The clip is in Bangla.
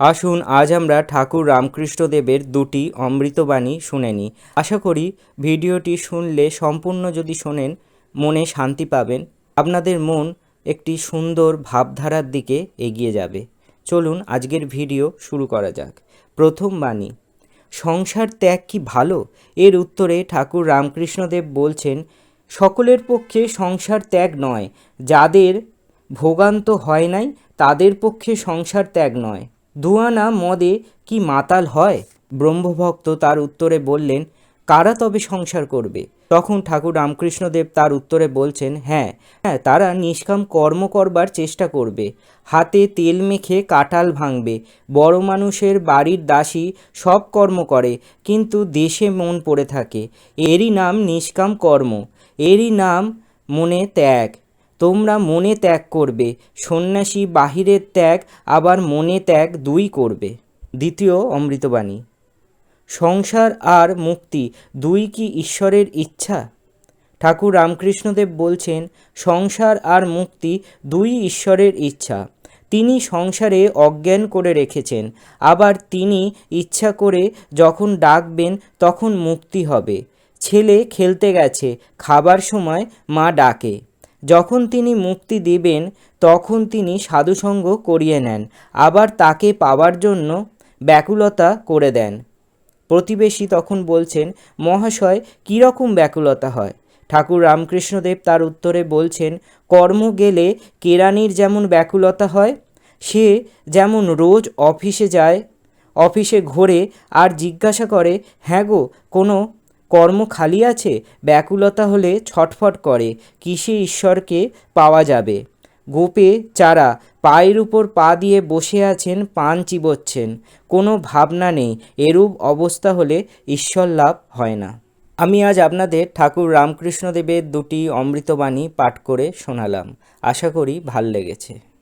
আসুন আজ আমরা ঠাকুর রামকৃষ্ণদেবের দুটি অমৃতবাণী শুনে নিই। আশা করি ভিডিওটি শুনলে সম্পূর্ণ যদি শোনেন, মনে শান্তি পাবেন। আপনাদের মন একটি সুন্দর ভাবধারার দিকে এগিয়ে যাবে। চলুন আজকের ভিডিও শুরু করা যাক। প্রথম বাণী, সংসার ত্যাগ কি ভালো? এর উত্তরে ঠাকুর রামকৃষ্ণদেব বলছেন, সকলের পক্ষে সংসার ত্যাগ নয়। যাদের ভোগান্ত হয় নাই, তাদের পক্ষে সংসার ত্যাগ নয়। দুয়ানা মদে কি মাতাল হয়? ব্রহ্মভক্ত তার উত্তরে বললেন, কারা তবে সংসার করবে? তখন ঠাকুর রামকৃষ্ণদেব তার উত্তরে বলছেন হ্যাঁ হ্যাঁ তারা নিষ্কাম কর্ম করবার চেষ্টা করবে। হাতে তেল মেখে কাটাল ভাঙবে। বড় মানুষের বাড়ির দাসী সব কর্ম করে, কিন্তু দেশে মন পড়ে থাকে। এরই নাম নিষ্কাম কর্ম। এরই নাম মনে ত্যাগ। তোমরা মনে ত্যাগ করবে, সন্ন্যাসী বাহিরের ত্যাগ আবার মনে ত্যাগ দুই করবে। দ্বিতীয় অমৃতবাণী। সংসার আর মুক্তি দুই কি ঈশ্বরের ইচ্ছা? ঠাকুর রামকৃষ্ণদেব বলছেন, সংসার আর মুক্তি দুই ঈশ্বরের ইচ্ছা। তিনি সংসারে অজ্ঞান করে রেখেছেন, আবার তিনি ইচ্ছা করে যখন ডাকবেন তখন মুক্তি হবে। ছেলে খেলতে গেছে, খাবার সময় মা ডাকে। যখন তিনি মুক্তি দিবেন, তখন তিনি সাধুসঙ্গ করিয়ে নেন, আবার তাকে পাওয়ার জন্য ব্যাকুলতা করে দেন। প্রতিবেশী তখন বলছেন, মহাশয় কীরকম ব্যাকুলতা হয়? ঠাকুর রামকৃষ্ণদেব তার উত্তরে বলছেন, কর্ম গেলে কেরানির যেমন ব্যাকুলতা হয়, সে যেমন রোজ অফিসে যায়, অফিসে ঘোরে আর জিজ্ঞাসা করে হ্যাঁ গো, কোনো কর্ম খালি আছে, ব্যাকুলতা হলে ছটফট করে, কিসে ঈশ্বরকে পাওয়া যাবে? গোপে চারা, পায়ের উপর পা দিয়ে বসে আছেন, পান চিবোচ্ছেন। কোনো ভাবনা নেই, এরূপ অবস্থা হলে ঈশ্বর লাভ হয় না। আমি আজ আপনাদের ঠাকুর রামকৃষ্ণদেবের দুটি অমৃতবাণী পাঠ করে শোনালাম। আশা করি ভালো লেগেছে।